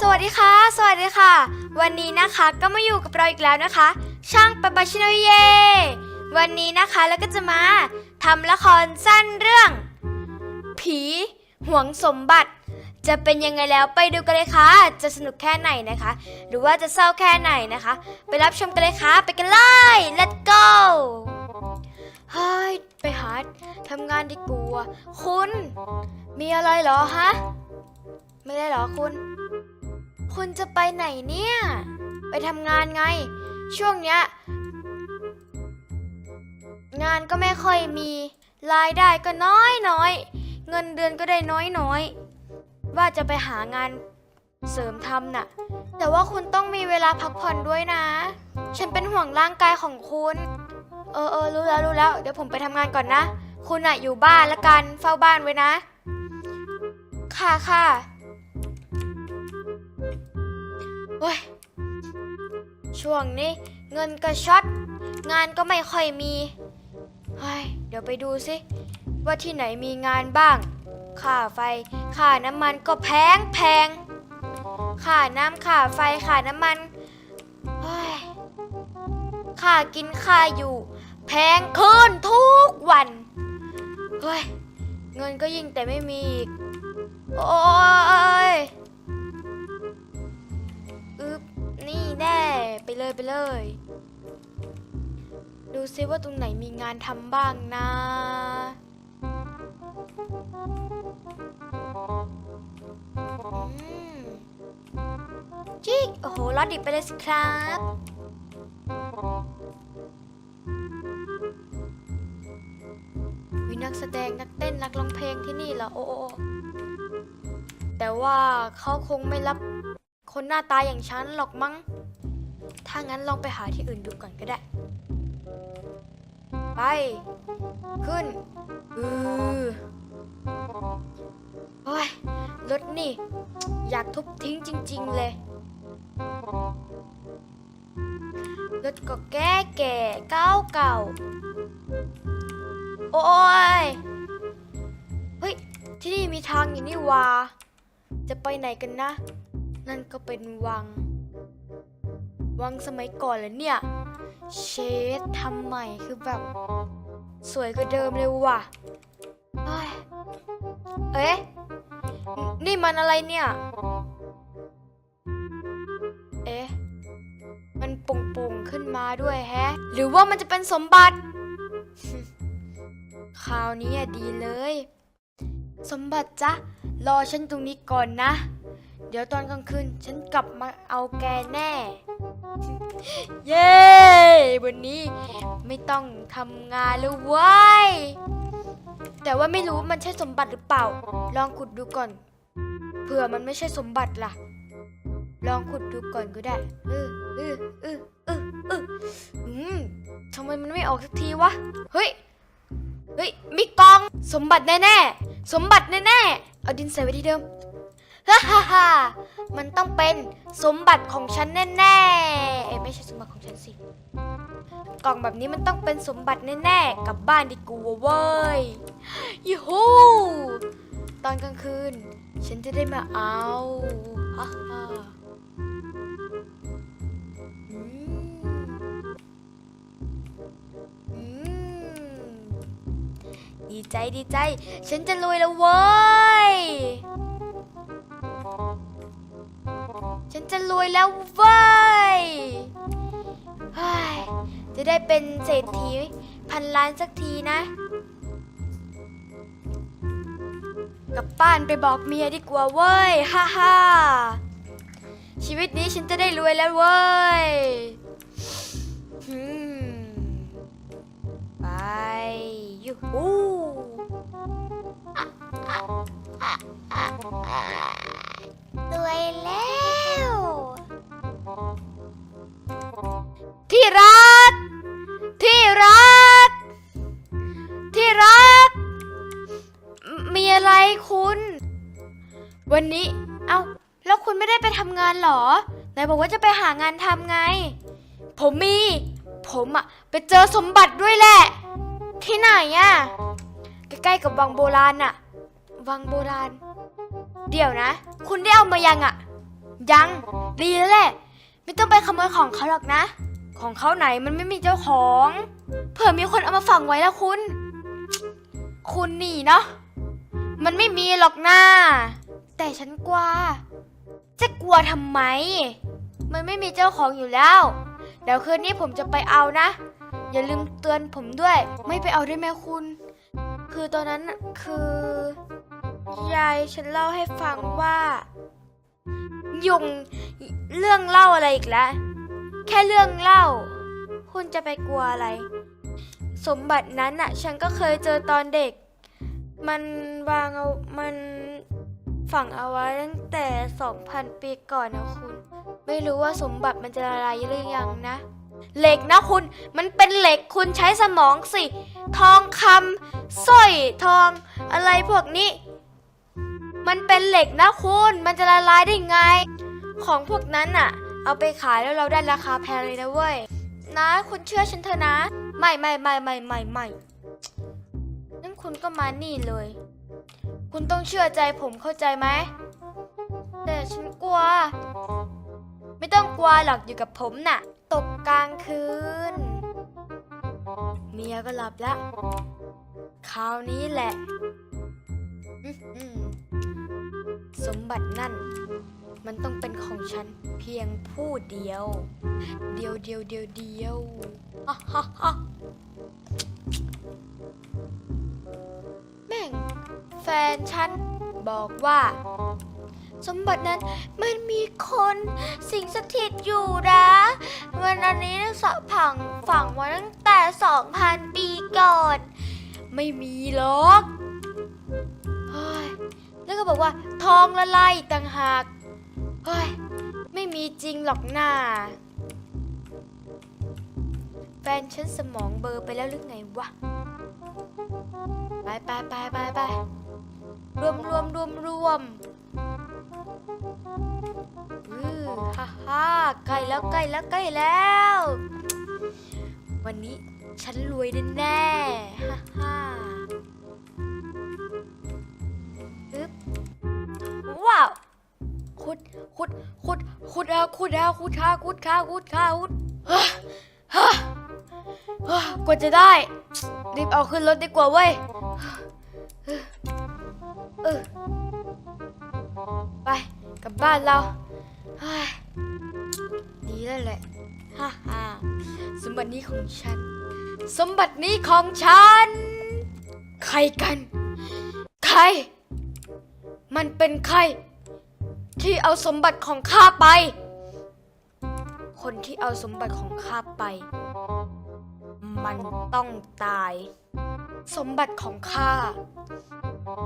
สวัสดีค่ะ สวัสดีค่ะ วันนี้นะคะก็มาอยู่กับเราอีกแล้วนะคะ ช่างปะปาชิโนเย วันนี้นะคะแล้วก็จะมาทำละครสั้นเรื่อง ผีหวงสมบัติ จะเป็นยังไงแล้วไปดูกันเลยค่ะ จะสนุกแค่ไหนนะคะ หรือว่าจะเศร้าแค่ไหนนะคะ ไปรับชมกันเลยค่ะ ไปกันเลย let's go เฮ้ยไปหาทำงานดีกว่าคุณ มีอะไรเหรอฮะ ไม่ได้เหรอคุณ คุณจะไปไหนเนี่ย ไปทำงานไง ช่วงเนี้ย งานก็ไม่ค่อยมี รายได้ก็น้อยน้อย เงินเดือนก็ได้น้อยน้อย ว่าจะไปหางานเสริมทำน่ะ แต่ว่าคุณต้องมีเวลาพักผ่อนด้วยนะ ฉันเป็นห่วงร่างกายของคุณ เออเออรู้แล้วรู้แล้ว เดี๋ยวผมไปทำงานก่อนนะ คุณอะอยู่บ้านละกัน เฝ้าบ้านไว้นะ ค่ะค่ะ โอ้ยช่วงนี้เงินก็ช็อตงานก็ไม่ค่อยมีเฮ้ยเดี๋ยวไปดูสิว่าที่ไหนมีงานบ้าง ค่าไฟ ค่าน้ำมันก็แพงแพง ค่าน้ำค่าไฟ ค่าน้ำมันเฮ้ยค่ากินค่าอยู่ แพงขึ้นทุกวันเฮ้ยเงินก็ยิ่งแต่ไม่มีอีก โอ้ย เลยไปเลย ดูซิว่าตรงไหนมีงานทำบ้างนะจิกโอ้โหลอดดิบไปเลยสิครับ วินักแสดงนักเต้นนักร้องเพลงที่นี่เหรอ โอ้โอ้โอ้แต่ว่าเขาคงไม่รับคนหน้าตาอย่างฉันหรอกมั้ง ถ้างั้นลองไปหาที่อื่นดูก่อนก็ได้ ไป ขึ้น อือโอ้ย รถนี่ อยากทุบทิ้งจริง ๆ เลย รถก็แก่แก่เก่าเก่า โอ้ย เฮ้ย ที่นี่มีทางอยู่นี่วา จะไปไหนกันนะ นั่นก็เป็นวัง วังสมัยก่อนแล้วเนี่ย เชดทำใหม่คือแบบ สวยกว่าเดิมเลยว่ะเอ๊ะ นี่มันอะไรเนี่ย เอ๊ะ มันปุ่งๆขึ้นมาด้วยแฮะ หรือว่ามันจะเป็นสมบัติ คราวนี้ดีเลย สมบัติจ๊ะ รอฉันตรงนี้ก่อนนะ เดี๋ยวตอนกลางคืนฉันกลับมาเอาแกแน่ เย้วันนี้ไม่ต้องทำงานแล้วเว้ยแต่ว่าไม่รู้มันใช่สมบัติหรือเปล่า ลองขุดดูก่อน เผื่อมันไม่ใช่สมบัติล่ะ ลองขุดดูก่อนก็ได้เออเออเออเออเอออืมทำไมมันไม่ออกสักทีวะ เฮ้ย เฮ้ย มีกอง สมบัติแน่ๆ สมบัติแน่ๆ เอาดินใส่ไว้ที่เดิม ฮ่าฮ่าฮ่ามันต้องเป็นสมบัติของฉันแน่ๆเอ้ยไม่ใช่สมบัติของฉันสิ กล่องแบบนี้มันต้องเป็นสมบัติแน่ๆกลับบ้านดีกว่าเว้ยยูฮูตอนกลางคืน ฉันจะได้มาเอาฮ่าฮ่าอืมอืมดีใจดีใจ ฉันจะรวยแล้วเว้ย จะรวยแล้วเว้ยจะได้เป็นเศรษฐีพันล้านสักทีนะ กลับบ้านไปบอกเมียดีกว่าเว้ย ฮ่าฮ่าชีวิตนี้ฉันจะได้รวยแล้วเว้ยไปยูฮู รวยแล้ว ที่รัก ที่รัก ที่รัก มีอะไรคุณ วันนี้ เอ้า แล้วคุณไม่ได้ไปทำงานหรอ ไหนบอกว่าจะไปหางานทำไง ผมมี ผมอะไปเจอสมบัติด้วยแหละ ที่ไหนอะใกล้ๆกับวังโบราณอะวังโบราณ เดี๋ยวนะ คุณได้เอามายังอะยัง ดีแล้วแหละ ไม่ต้องไปขโมยของเขาหรอกนะ ของเขาไหนมันไม่มีเจ้าของ เผื่อมีคนเอามาฝังไว้แล้วคุณ คุณนี่เนาะ มันไม่มีหรอกนะแต่ฉันกลัว จะกลัวทำไม มันไม่มีเจ้าของอยู่แล้ว เดี๋ยวคืนนี้ผมจะไปเอานะ อย่าลืมเตือนผมด้วย ไม่ไปเอาได้ไหมคุณ คือตอนนั้นคือ ยายฉันเล่าให้ฟังว่า ยุงเรื่องเล่าอะไรอีกแล้ว แค่เรื่องเล่า คุณจะไปกลัวอะไร สมบัตินั้นอะฉันก็เคยเจอตอนเด็ก มันวางเอา มันฝังเอาไว้ตั้งแต่ 2,000 ปีก่อนนะคุณ ไม่รู้ว่าสมบัติมันจะละลายหรือยังนะ เหล็กนะคุณ มันเป็นเหล็กคุณใช้สมองสิ ทองคำสร้อยทองอะไรพวกนี้ มันเป็นเหล็กนะคุณมันจะละลายได้ไง ของพวกนั้นน่ะเอาไปขายแล้วเราได้ราคาแพงเลยนะเว้ย นะคุณเชื่อฉันเถอะนะ ไม่ไม่ไม่ไม่ไม่ไม่นั่นคุณก็มานี่เลย คุณต้องเชื่อใจผมเข้าใจไหม แต่ฉันกลัว ไม่ต้องกลัวหรอกอยู่กับผมน่ะ ตกกลางคืน เมียก็หลับแล้ว คราวนี้แหละ สมบัตินั่น มันต้องเป็นของฉันเพียงผู้เดียว เดียวเดียวเดียวเดียวแม่ง แฟนฉันบอกว่า สมบัตินั้นมันมีคนสิงสถิตอยู่นะวันอันนี้สะผังฝังไว้ตั้งแต่ 2,000 ปีก่อน ไม่มีหรอก แล้วก็บอกว่าทองละลายอีกต่างหากเฮ้ยไม่มีจริงหรอกหน้าแฟนฉันสมองเบอร์ไปแล้วหรือไงวะ ไปไปไปไปไปรวมรวมรวมรวมอือฮ่าฮ่าใกล้แล้วใกล้แล้วใกล้แล้ว วันนี้ฉันรวยแน่ๆฮ่าฮ่า ขุดขุดขุดเอาขุดเอาขุดขาขุดขาขุดขาขุดฮ่าฮ่าฮ่ากว่าจะได้ รีบเอาขึ้นรถดีกว่าเว้ยไปกลับบ้านเราดีแล้วแหละฮ่าฮ่าสมบัตินี้ของฉัน สมบัตินี้ของฉัน ใครกัน ใคร มันเป็นใคร ที่เอาสมบัติของข้าไป คนที่เอาสมบัติของข้าไป มันต้องตาย สมบัติของข้า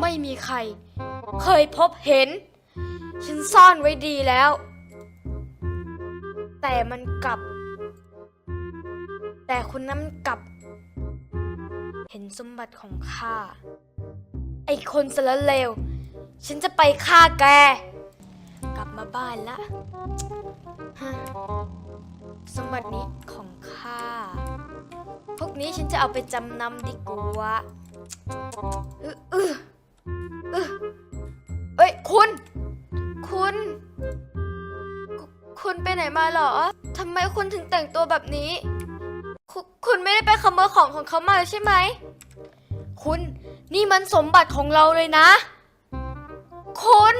ไม่มีใคร เคยพบเห็น ฉันซ่อนไว้ดีแล้ว แต่มันกลับ แต่คนนั้นมันกลับ เห็นสมบัติของข้า ไอคนสารเลว ฉันจะไปฆ่าแก มาบ้านละฮะสมบัตินี้ของข้า พวกนี้ฉันจะเอาไปจำนำดีกว่าเออเออเออเอ้ยคุณ คุณ คุณไปไหนมาหรอทำไมคุณถึงแต่งตัวแบบนี้คุคุณไม่ได้ไปขโมยของของเขามาใช่ไหม คุณ นี่มันสมบัติของเราเลยนะ คุณ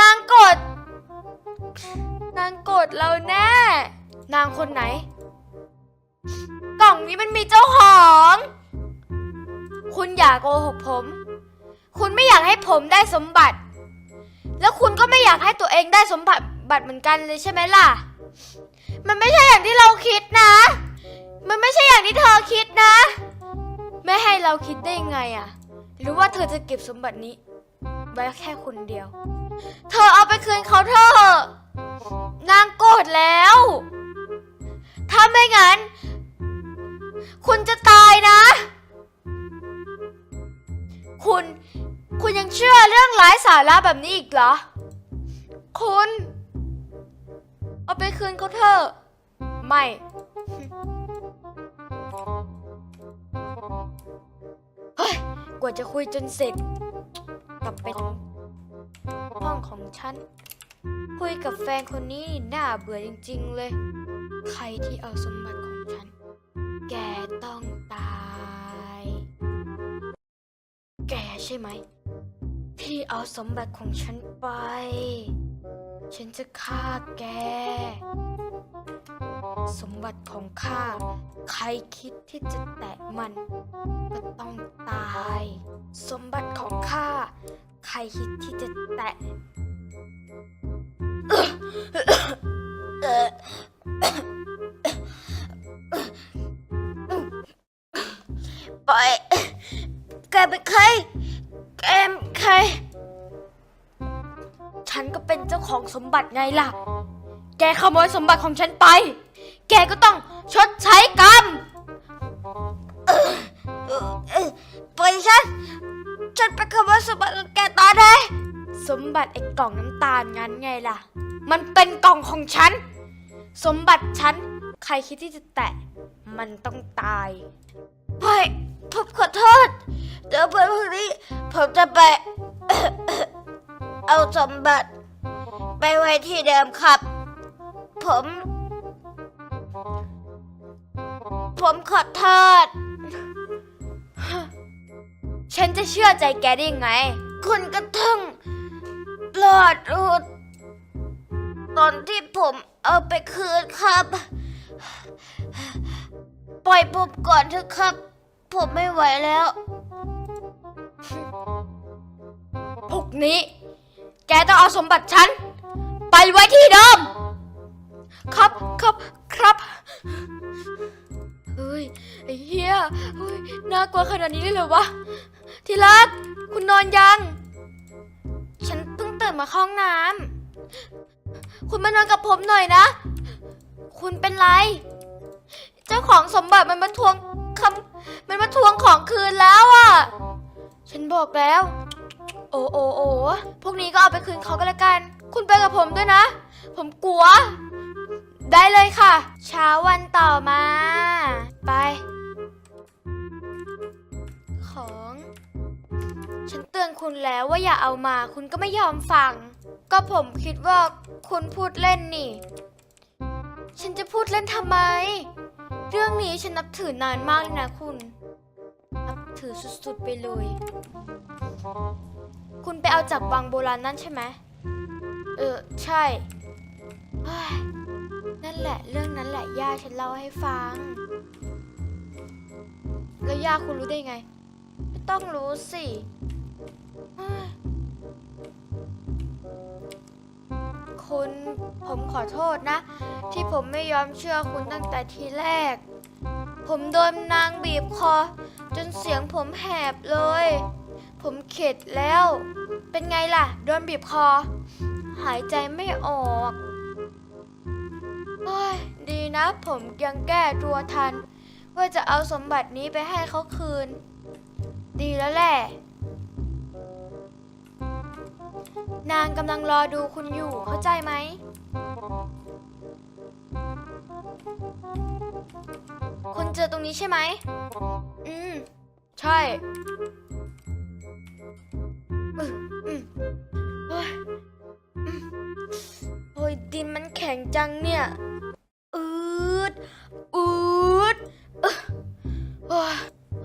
นางกด นางกดเราแน่ นางคนไหน กล่องนี้มันมีเจ้าของ คุณอย่าโกหกผม คุณไม่อยากให้ผมได้สมบัติ แล้วคุณก็ไม่อยากให้ตัวเองได้สมบัติบัตรเหมือนกันเลยใช่ไหมล่ะ มันไม่ใช่อย่างที่เราคิดนะ มันไม่ใช่อย่างที่เธอคิดนะ ไม่ให้เราคิดได้ยังไงอะหรือว่าเธอจะเก็บสมบัตินี้ ไว้แค่คนเดียว เธอเอาไปคืนเขาเถอะนางโกรธแล้ว ถ้าไม่งั้น คุณจะตายนะ คุณ คุณยังเชื่อเรื่องไร้สาระแบบนี้อีกเหรอ คุณ เอาไปคืนเขาเถอะ ไม่ เฮ้ย กว่าจะคุยจนเสร็จกลับไป ห้องของฉัน คุยกับแฟนคนนี้นี่น่าเบื่อจริงๆเลย ใครที่เอาสมบัติของฉัน แกต้องตาย แกใช่ไหม ที่เอาสมบัติของฉันไป ฉันจะฆ่าแก สมบัติของข้า ใครคิดที่จะแตะมันก็ต้องตาย สมบัติของข้า ใครคิดที่จะแตะปล่อยแกเป็นใคร แกเป็นใคร ฉันก็เป็นเจ้าของสมบัติไงล่ะ แกขโมยสมบัติของฉันไป แกก็ต้องชดใช้ ติของแกตอนไหนสมบัติไอ้กล่องน้ำตาลงั้นไงล่ะ มันเป็นกล่องของฉัน สมบัติฉัน ใครคิดที่จะแตะ มันต้องตายไปผมขอโทษ เดี๋ยวเพื่อนพวกนี้ ผมจะไป เอาสมบัติ ไปไว้ที่เดิมครับ ผม ผมขอโทษ ฉันจะเชื่อใจแกได้ยังไง คุณก็ต้องปลอดรูดตอนที่ผมเอาไปคืนครับ ปล่อยผมก่อนเถอะครับ ผมไม่ไหวแล้ว พวกนี้ แกต้องเอาสมบัติฉัน ไปไว้ที่เดิม ครับครับครับเฮ้ยไอ้เฮียเฮ้ยน่ากลัวขนาดนี้เลยเหรอวะ ที่รัก คุณนอนยัง ฉันเพิ่งตื่นมาเข้าห้องน้ำ คุณมานอนกับผมหน่อยนะ คุณเป็นไร เจ้าของสมบัติมันมาทวงคำมันมาทวงของคืนแล้วอะ ฉันบอกแล้ว โอ้โอ้โอ้พวกนี้ก็เอาไปคืนเขาก็แล้วกัน คุณไปกับผมด้วยนะ ผมกลัว ได้เลยค่ะ เช้าวันต่อมา ไป ฉันเตือนคุณแล้วว่าอย่าเอามาคุณก็ไม่ยอมฟัง ก็ผมคิดว่าคุณพูดเล่นนี่ ฉันจะพูดเล่นทำไม เรื่องนี้ฉันนับถือนานมากเลยนะคุณ นับถือสุดๆไปเลย คุณไปเอาจากวังโบราณนั่นใช่ไหม เออ ใช่นั่นแหละ เรื่องนั้นแหละย่าฉันเล่าให้ฟัง แล้วย่าคุณรู้ได้ไง ไม่ต้องรู้สิ คุณผมขอโทษนะ ที่ผมไม่ยอมเชื่อคุณตั้งแต่ทีแรก ผมโดนนางบีบคอ จนเสียงผมแหบเลย ผมเข็ดแล้ว เป็นไงล่ะ โดนบีบคอ หายใจไม่ออกอยดีนะผมยังแก้ตัวทัน ว่าจะเอาสมบัตินี้ไปให้เขาคืน ดีแล้วแหละ นางกำลังรอดูคุณอยู่เข้าใจไหม คุณเจอตรงนี้ใช่ไหม อืม ใช่อืมอืมโอ้ยอืมโอ้ยดินมันแข็งจังเนี่ย อืดอืดออโอ้ย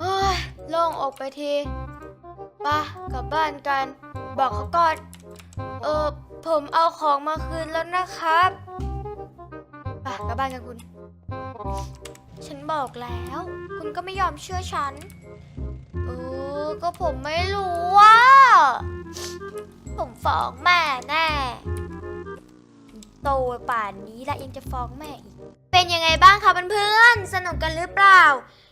โอ้ยโล่งออกไปทีไปะกลับบ้านกัน บอกเขาก่อน เออผมเอาของมาคืนแล้วนะครับไปกลับบ้านกันคุณ ฉันบอกแล้ว คุณก็ไม่ยอมเชื่อฉัน เออ ก็ผมไม่รู้ว่า ผมฟ้องแม่แน่โตป่านนี้แล้วยังจะฟ้องแม่อีก เป็นยังไงบ้างคะเพื่อนๆ สนุกกันหรือเปล่า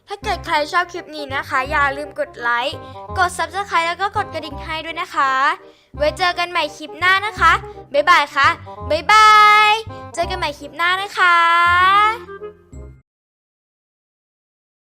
ถ้าเกิดใครชอบคลิปนี้นะคะ อย่าลืมกดไลค์กด subscribe แล้วก็กดกระดิ่งให้ด้วยนะคะ ไว้เจอกันใหม่คลิปหน้านะคะ บ๊ายบายค่ะ บ๊ายบาย เจอกันใหม่คลิปหน้านะคะ